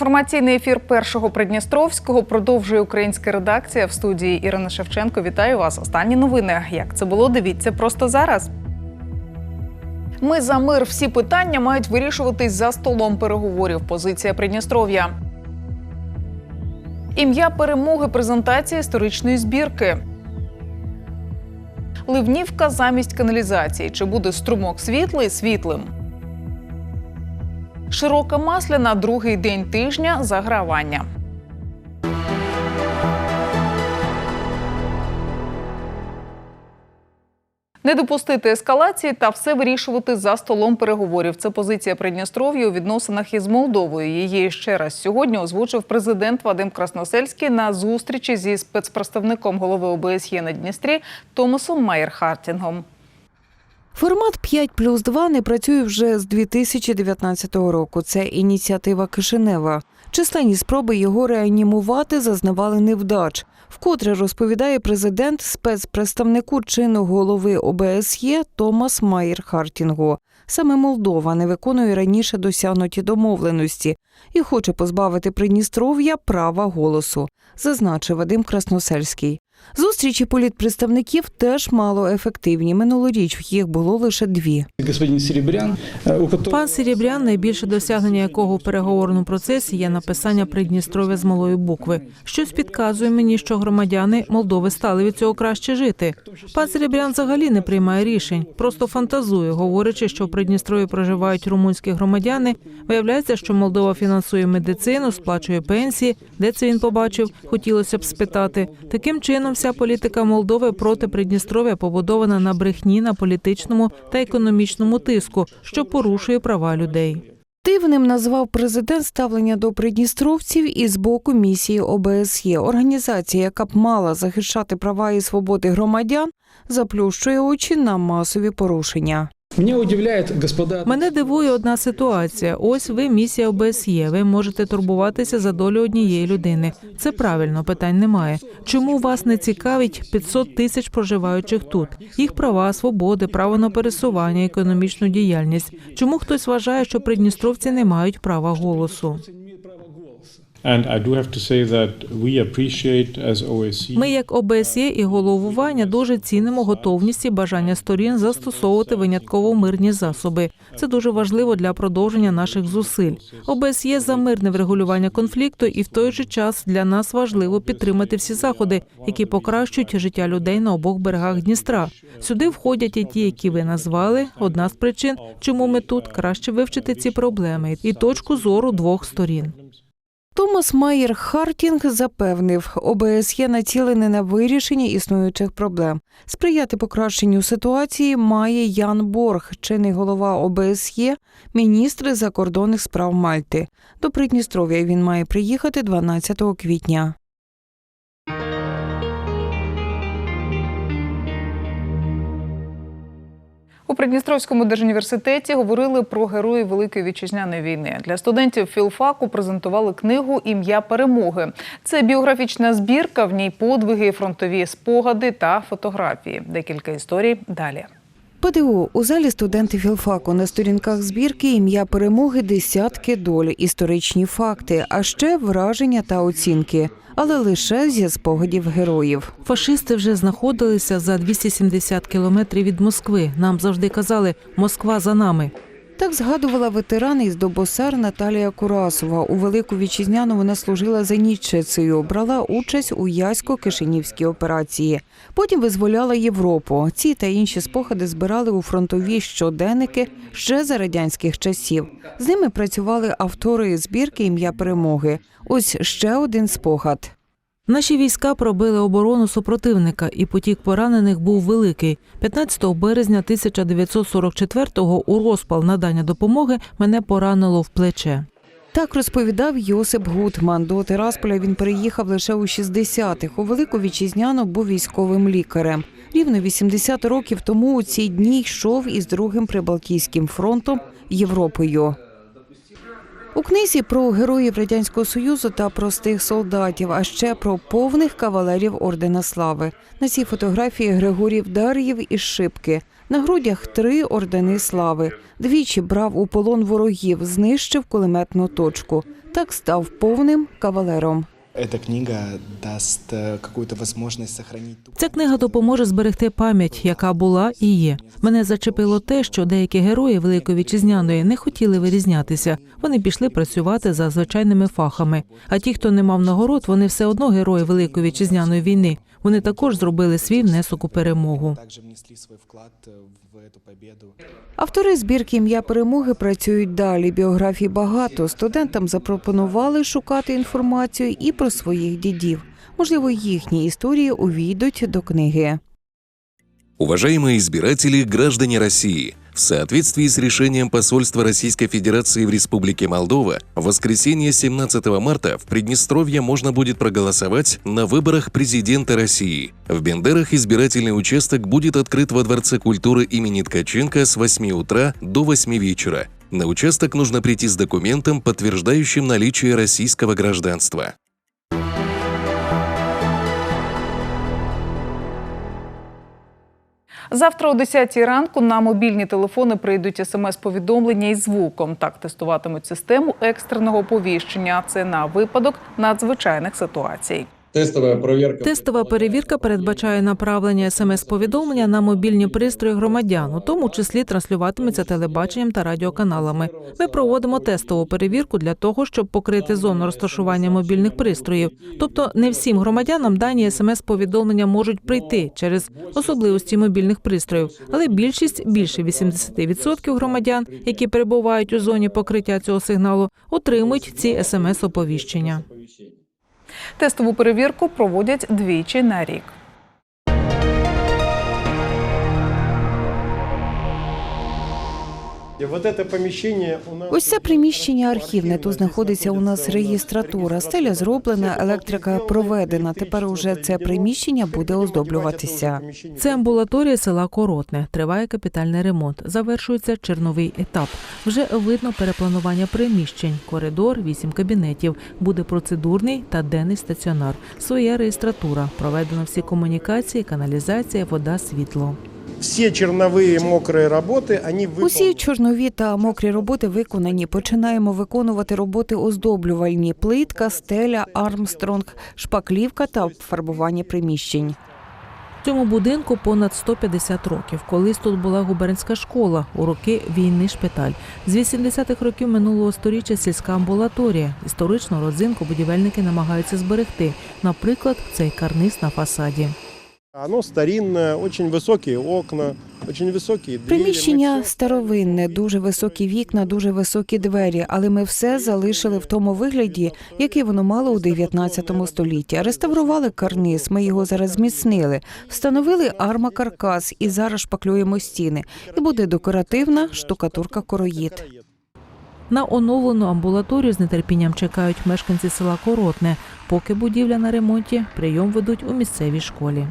Інформаційний ефір першого Придністровського продовжує українська редакція в студії Ірина Шевченко. Вітаю вас. Останні новини. Як це було? Дивіться просто зараз. Ми за мир. Всі питання мають вирішуватись за столом переговорів. Позиція Придністров'я. Ім'я перемоги презентації історичної збірки. Ливнівка замість каналізації. Чи буде струмок світлий світлим? Широка масляна другий день тижня загравання. Не допустити ескалації та все вирішувати за столом переговорів. Це позиція Придністров'я у відносинах із Молдовою. Її ще раз сьогодні озвучив президент Вадим Красносельський на зустрічі зі спецпредставником голови ОБСЄ на Дністрі Томасом Майер-Хартінгом. Формат 5 плюс 2 не працює вже з 2019 року. Це ініціатива Кишинева. Численні спроби його реанімувати зазнавали невдач. Вкотре розповідає президент спецпредставнику чину голови ОБСЄ Томас Майер Хартінгу. Саме Молдова не виконує раніше досягнуті домовленості і хоче позбавити Придністров'я права голосу, зазначив Вадим Красносельський. Зустрічі політпредставників теж мало ефективні. Минулоріч їх було лише дві. господин Серебрян, у. Пан Серебрян, найбільше досягнення якого в переговорному процесі є написання Придністров'я з малої букви. Щось підказує мені, що громадяни Молдови стали від цього краще жити. Пан Серебрян взагалі не приймає рішень, просто фантазує, говорячи, що в Придністров'ї проживають румунські громадяни. Виявляється, що Молдова фінансує медицину, сплачує пенсії. Де це він побачив? Хотілося б спитати. Таким чином, вся політика Молдови проти Придністров'я побудована на брехні, на політичному та економічному тиску, що порушує права людей. Дивним назвав президент ставлення до придністровців і з боку місії ОБСЄ. Організація, яка б мала захищати права і свободи громадян, заплющує очі на масові порушення. Мене дивує одна ситуація. Ось ви місія ОБСЄ. Ви можете турбуватися за долю однієї людини. Це правильно, питань немає. Чому вас не цікавить 500 тисяч проживаючих тут? Їх права, свободи, право на пересування, економічну діяльність. Чому хтось вважає, що придністровці не мають права голосу? Ми, як ОБСЄ і головування, дуже цінимо готовність і бажання сторін застосовувати винятково мирні засоби. Це дуже важливо для продовження наших зусиль. ОБСЄ за мирне врегулювання конфлікту, і в той же час для нас важливо підтримати всі заходи, які покращують життя людей на обох берегах Дністра. Сюди входять і ті, які ви назвали. Одна з причин, чому ми тут краще вивчити ці проблеми і точку зору двох сторін. Томас Майер Хартінг запевнив, ОБСЄ націлене на вирішення існуючих проблем. Сприяти покращенню ситуації має Ян Борг, чинний голова ОБСЄ, міністр закордонних справ Мальти. До Придністров'я він має приїхати 12 квітня. У Придністровському держуніверситеті говорили про героїв Великої вітчизняної війни. Для студентів філфаку презентували книгу Ім'я перемоги. Це біографічна збірка. В ній подвиги, фронтові спогади та фотографії. Декілька історій далі. ПДУ у залі студенти філфаку на сторінках збірки ім'я перемоги десятки доль, історичні факти, а ще враження та оцінки, але лише зі спогадів героїв. Фашисти вже знаходилися за 270 кілометрів від Москви. Нам завжди казали Москва за нами. Так згадувала ветеран із Добосар Наталія Курасова. У велику вітчизняну вона служила зенітчицею, брала участь у Ясько-Кишинівській операції. Потім визволяла Європу. Ці та інші спогади збирали у фронтові щоденники ще за радянських часів. З ними працювали автори збірки ім'я перемоги.Ось ще один спогад. Наші війська пробили оборону супротивника, і потік поранених був великий. 15 березня 1944-го у розпал надання допомоги мене поранило в плече. Так розповідав Йосип Гутман. До Тирасполя він переїхав лише у 60-х. У Велику Вітчизняну був військовим лікарем. Рівно 80 років тому у ці дні йшов із другим прибалтійським фронтом Європою. У книзі про героїв радянського союзу та простих солдатів, а ще про повних кавалерів ордена слави. На цій фотографії Григорів Дар'їв із шибки. На грудях три ордени слави. Двічі брав у полон ворогів, знищив кулеметну точку. Так став повним кавалером. Эта книга даст э, какую-то возможность сохранить Ця книга допоможе зберегти пам'ять, яка була і є. Мене зачепило те, що деякі герої Великої вітчизняної не хотіли вирізнятися. Вони пішли працювати за звичайними фахами. А ті, хто не мав нагород, вони все одно герої Великої вітчизняної війни. Вони також зробили свій внесок у перемогу. также внесли свой вклад э, в эту победу. Автори збірки ім'я перемоги працюють далі. Біографій багато. Студентам запропонували шукати інформацію і про своїх дідів. Можливо, їхні історії увійдуть до книги. Уважаемые избиратели, граждане России, В соответствии с решением посольства Российской Федерации в Республике Молдова, в воскресенье 17 марта в Приднестровье можно будет проголосовать на выборах президента России. В Бендерах избирательный участок будет открыт во Дворце культуры имени Ткаченко с 8 утра до 8 вечера. На участок нужно прийти с документом, подтверждающим наличие российского гражданства. Завтра о 10 ранку на мобільні телефони прийдуть смс-повідомлення із звуком. Так тестуватимуть систему екстреного оповіщення. Це на випадок надзвичайних ситуацій. Тестовая проверка. Тестова перевірка передбачає направлення смс-повідомлення на мобільні пристрої громадян, у тому числі транслюватиметься телебаченням та радіоканалами. Ми проводимо тестову перевірку для того, щоб покрити зону розташування мобільних пристроїв. Тобто не всім громадянам дані смс-повідомлення можуть прийти через особливості мобільних пристроїв, але більшість більше 80% громадян, які перебувають у зоні покриття цього сигналу, отримують ці смс-оповіщення. Тестову перевірку проводять двічі на рік. Ось це приміщення архівне. Тут знаходиться у нас реєстратура. Стеля зроблена, електрика проведена. Тепер уже це приміщення буде оздоблюватися. Це амбулаторія села Коротне. Триває капітальний ремонт. Завершується черновий етап. Вже видно перепланування приміщень. Коридор, вісім кабінетів. Буде процедурний та денний стаціонар. Своя реєстратура. Проведено всі комунікації, каналізація, вода, світло. Все черновые мокрые работы, они выполнены. Усі чорнові та мокрі роботи виконані. Починаємо виконувати роботи оздоблювальні: плитка, стеля, армстронг, шпаклівка та фарбування приміщень. В цьому будинку понад 150 років. Колись тут була губернська школа, у роки війни шпиталь. З 80-х років минулого сторіччя сільська амбулаторія. Історичну родзинку будівельники намагаються зберегти. Наприклад, цей карниз на фасаді. Оно старинное, очень высокие окна, очень высокие двери. Приміщення Мы всё- старовинне, дуже високі вікна, дуже високі двері, але ми все залишили в тому вигляді, який воно мало у 19 столітті. Реставрували карниз, ми його зараз зміцнили, встановили армакаркас і зараз шпаклюємо стіни. І буде декоративна штукатурка короїд. На оновлену амбулаторію з нетерпінням чекають мешканці села Коротне. Поки будівля на ремонті, прийом ведуть у місцевій школі.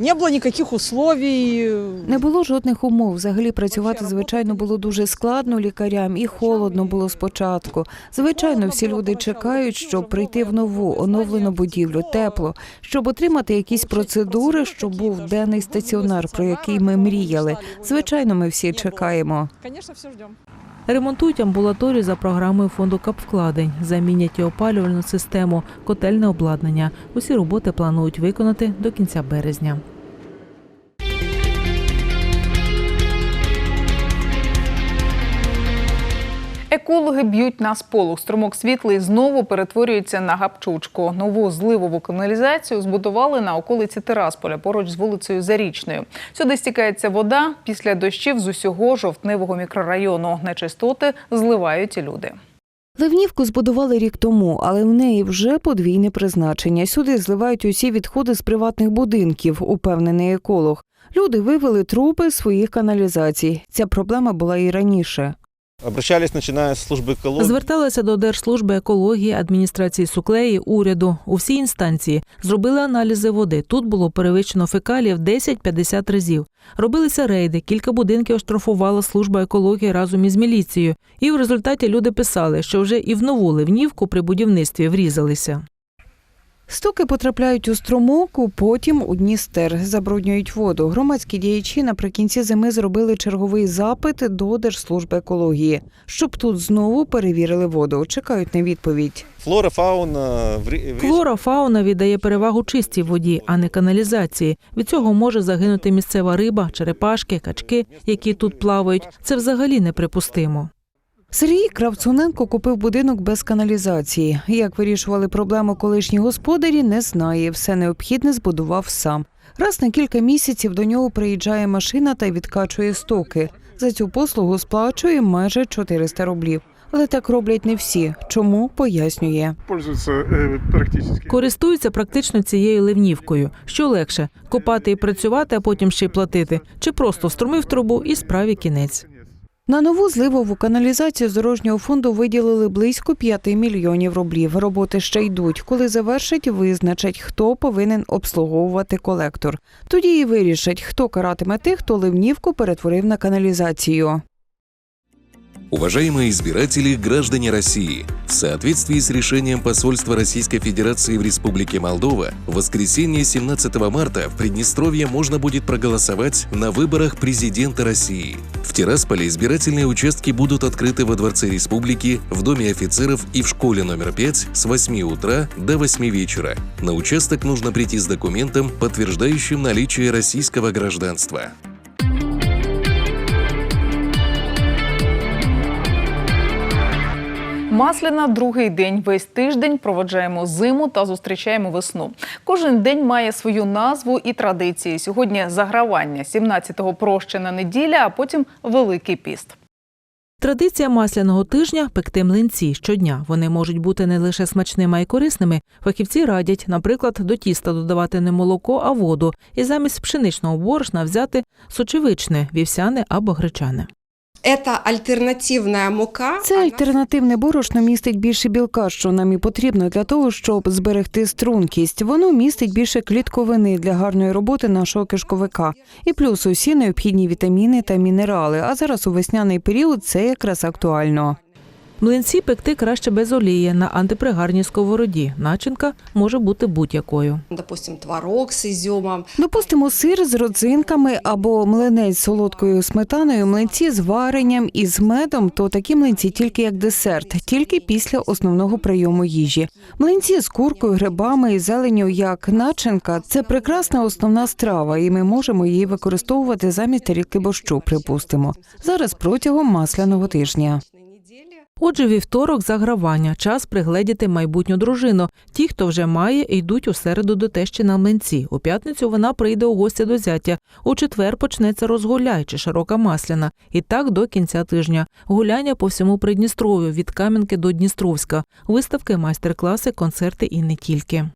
Не было никаких условий. Не було жодних умов. Взагалі працювати звичайно було дуже складно лікарям і холодно було спочатку. Звичайно, всі люди чекають, щоб прийти в нову оновлену будівлю, тепло, щоб отримати якісь процедури, щоб був денний стаціонар, про який ми мріяли. Звичайно, ми всі чекаємо. Конечно, все ждем. Ремонтують амбулаторію за програмою фонду капвкладень, замінять і опалювальну систему, котельне обладнання. Усі роботи планують виконати до кінця березня. Екологи б'ють на сполох. Струмок світлий знову перетворюється на гапчучку. Нову зливову каналізацію збудували на околиці Тирасполя поруч з вулицею Зарічною. Сюди стікається вода після дощів з усього жовтневого мікрорайону. Нечистоти зливають і люди. Ливнівку збудували рік тому, але в неї вже подвійне призначення. Сюди зливають усі відходи з приватних будинків, упевнений еколог. Люди вивели труби з своїх каналізацій. Ця проблема була і раніше. Обращались, начиная с службы экологии. Зверталися до Держслужби екології, адміністрації суклеї, уряду. У всі інстанції зробили аналізи води. Тут було перевищено фекалів 10-50 разів. Робилися рейди. Кілька будинків оштрафувала служба екології разом із міліцією. І в результаті люди писали, що вже і в нову ливнівку при будівництві врізалися. Стоки потрапляють у струмок, потім у Дністер, забруднюють воду. Громадські діячі наприкінці зими зробили черговий запит до Держслужби екології, щоб тут знову перевірили воду. Чекають на відповідь. Флора, фауна. Флора, фауна віддає перевагу чистій воді, а не каналізації. Від цього може загинути місцева риба, черепашки, качки, які тут плавають. Це взагалі неприпустимо. Сергій Кравцуненко купив будинок без каналізації. Як вирішували проблему колишні господарі, не знає. Все необхідне збудував сам. Раз на кілька місяців до нього приїжджає машина та відкачує стоки. За цю послугу сплачує майже 400 рублів. Але так роблять не всі. Чому пояснює. практически. Користуються практично цією ливнівкою. Що легше копати і працювати, а потім ще й платити, чи просто встромив трубу і справі кінець. На нову зливову каналізацію з дорожнього фонду виділили близько 5 мільйонів рублів. Роботи ще йдуть. Коли завершать, визначать, хто повинен обслуговувати колектор. Тоді і вирішать, хто каратиме тих, хто ливнівку перетворив на каналізацію. Уважаемые избиратели, граждане России, в соответствии с решением посольства Российской Федерации в Республике Молдова, в воскресенье 17 марта в Приднестровье можно будет проголосовать на выборах президента России. В Тирасполе избирательные участки будут открыты во Дворце Республики, в Доме офицеров и в школе номер 5 с 8 утра до 8 вечера. На участок нужно прийти с документом, подтверждающим наличие российского гражданства. Масляна другий день. Весь тиждень проводжаємо зиму та зустрічаємо весну. Кожен день має свою назву і традиції. Сьогодні загравання, 17-го прощена неділя, а потім Великий піст. Традиція масляного тижня пекти млинці щодня. Вони можуть бути не лише смачними, а й корисними. Фахівці радять, наприклад, до тіста додавати не молоко, а воду, і замість пшеничного борошна взяти сочевичне, вівсяне або гречане. Это альтернативная мука. Це альтернативне борошно містить більше білка, що нам і потрібно для того, щоб зберегти стрункість. Воно містить більше клітковини для гарної роботи нашого кишковика. І плюс усі необхідні вітаміни та мінерали. А зараз у весняний період це якраз актуально. Млинці пекти краще без олії на антипригарній сковороді. Начинка може бути будь-якою. Допустим, творог с изюмом. Допустимо, сир з родзинками або млинець з солодкою сметаною, млинці з варенням і з медом, то такі млинці тільки як десерт, тільки після основного прийому їжі. Млинці з куркою, грибами і зеленню як начинка це прекрасна основна страва, і ми можемо її використовувати замість тарілки борщу, припустимо. Зараз протягом масляного тижня. Отже, вівторок загравання, час пригледіти майбутню дружину. Ті, хто вже має, йдуть у середу до тещі на млинці. У п'ятницю вона прийде у гості до зятя. У четвер почнеться розгуляй чи широка масляна. І так до кінця тижня. Гуляння по всьому Придністров'ю від Кам'янки до Дністровська. Виставки, майстер-класи, концерти і не тільки.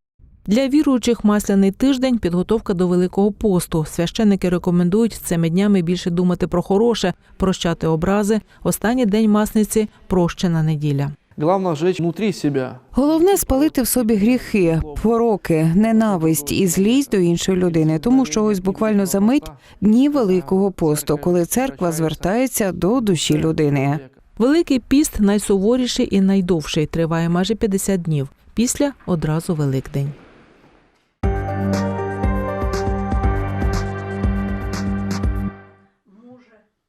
Для віруючих масляний тиждень підготовка до Великого посту. Священники рекомендують цими днями більше думати про хороше, прощати образи. Останній день масниці прощена неділя. Главное жечь внутри себя. Головне спалити в собі гріхи, пороки, ненависть і злість до іншої людини, тому що ось буквально за мить дні Великого посту, коли церква звертається до душі людини. Великий піст найсуворіший і найдовший, триває майже 50 днів. Після одразу Великдень.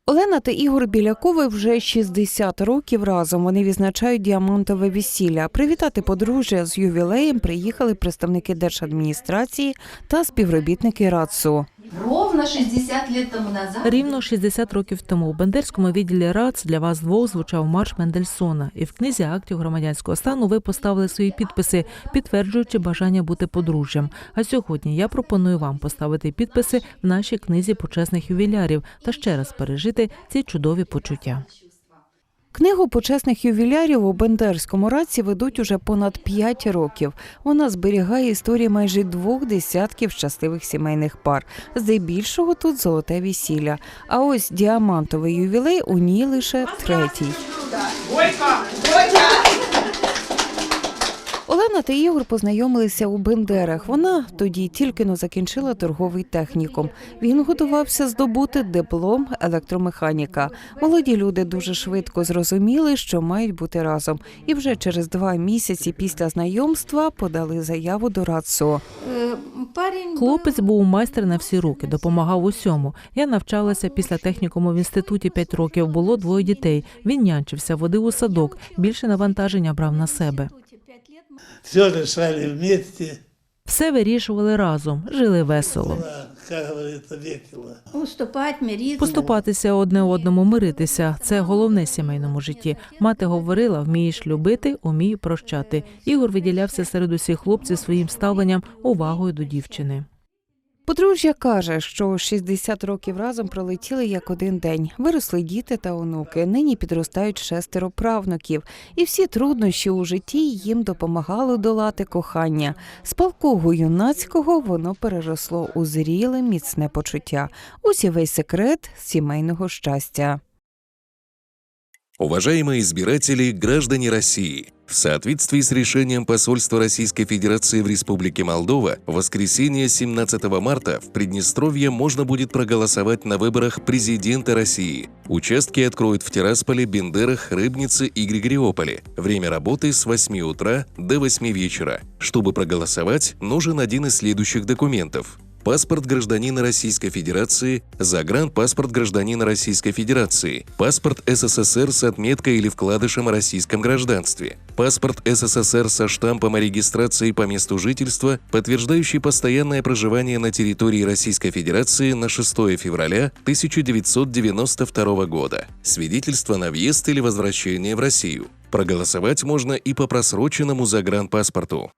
Олена та Ігор Білякови вже 60 років разом. Вони відзначають діамантове весілля. Привітати подружжя з ювілеєм приїхали представники держадміністрації та співробітники РАЦУ. Ровно 60 лет тому назад Рівно 60 років тому у Бендерському відділі РАЦ для вас двох звучав марш Мендельсона. І в книзі актів громадянського стану ви поставили свої підписи, підтверджуючи бажання бути подружжям. А сьогодні я пропоную вам поставити підписи в нашій книзі почесних ювілярів та ще раз пережити ці чудові почуття. Книгу почесних ювілярів у Бендерському раці ведуть уже понад 5 років. Вона зберігає історії майже двох десятків щасливих сімейних пар. Здебільшого тут золоте весілля. А ось діамантовий ювілей у ній лише третій. Олена та Ігор познайомилися у Бендерах. Вона тоді тільки но закінчила торговий технікум. Він готувався здобути диплом електромеханіка. Молоді люди дуже швидко зрозуміли, що мають бути разом, і вже через два місяці після знайомства подали заяву до РАЦО. Хлопець був майстер на всі руки, допомагав усьому. Я навчалася після технікуму в інституті 5 років. Було двоє дітей. Він нянчився, водив у садок. Більше навантаження брав на себе. Все решали вместе, Все вирішували разом, жили весело. Поступатися одне одному, миритися це головне в сімейному житті. Мати говорила: вмієш любити, умій прощати. Ігор виділявся серед усіх хлопців своїм ставленням, увагою до дівчини. Подружжя каже, що 60 років разом пролетіли як один день. Виросли діти та онуки. Нині підростають шестеро правнуків, і всі труднощі у житті їм допомагало долати кохання. З палкого юнацького воно переросло у зріле міцне почуття. Ось і весь секрет сімейного щастя. Уважаемые избиратели, граждане России, в соответствии с решением посольства Российской Федерации в Республике Молдова, в воскресенье 17 марта в Приднестровье можно будет проголосовать на выборах президента России. Участки откроют в Тирасполе, Бендерах, Рыбнице и Григориополе. Время работы с 8 утра до 8 вечера. Чтобы проголосовать, нужен один из следующих документов – паспорт гражданина Российской Федерации, загранпаспорт гражданина Российской Федерации, паспорт СССР с отметкой или вкладышем о российском гражданстве, паспорт СССР со штампом о регистрации по месту жительства, подтверждающий постоянное проживание на территории Российской Федерации на 6 февраля 1992 года, свидетельство на въезд или возвращение в Россию. Проголосовать можно и по просроченному загранпаспорту.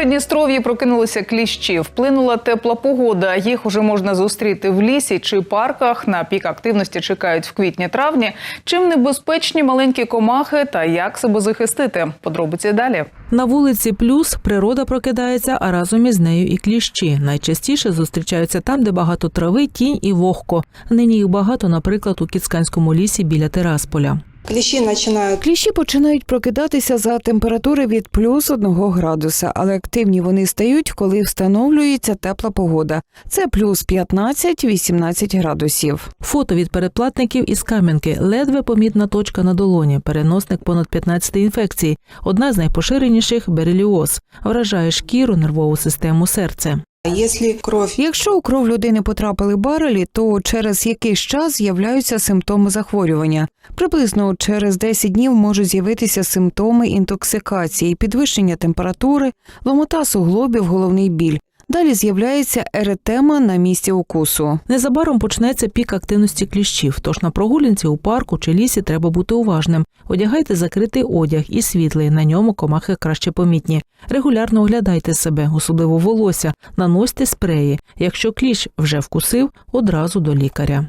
Придністров'ї прокинулися кліщі. Вплинула тепла погода. Їх уже можна зустріти в лісі чи парках. На пік активності чекають в квітні-травні. Чим небезпечні маленькі комахи та як себе захистити? Подробиці далі. На вулиці Плюс природа прокидається, а разом із нею і кліщі. Найчастіше зустрічаються там, де багато трави, тінь і вогко. Нині їх багато, наприклад, у Кіцканському лісі біля Терасполя. Клещи начинают Кліщі починають прокидатися за температури від плюс одного градуса, але активні вони стають, коли встановлюється тепла погода. Це плюс 15-18 градусів. Фото від передплатників із Кам'янки. Ледве помітна точка на долоні. Переносник понад 15 інфекцій. Одна з найпоширеніших береліоз. Вражає шкіру, нервову систему, серце. Если кров, Якщо у кров людини потрапили барелі, то через якийсь час з'являються симптоми захворювання. Приблизно через 10 днів можуть з'явитися симптоми інтоксикації, підвищення температури, ломота суглобів, головний біль. Далі з'являється еретема на місці укусу. Незабаром почнеться пік активності кліщів, тож на прогулянці у парку чи лісі треба бути уважним. Одягайте закритий одяг і світлий, на ньому комахи краще помітні. Регулярно оглядайте себе, особливо волосся, наносьте спреї. Якщо кліщ вже вкусив, одразу до лікаря.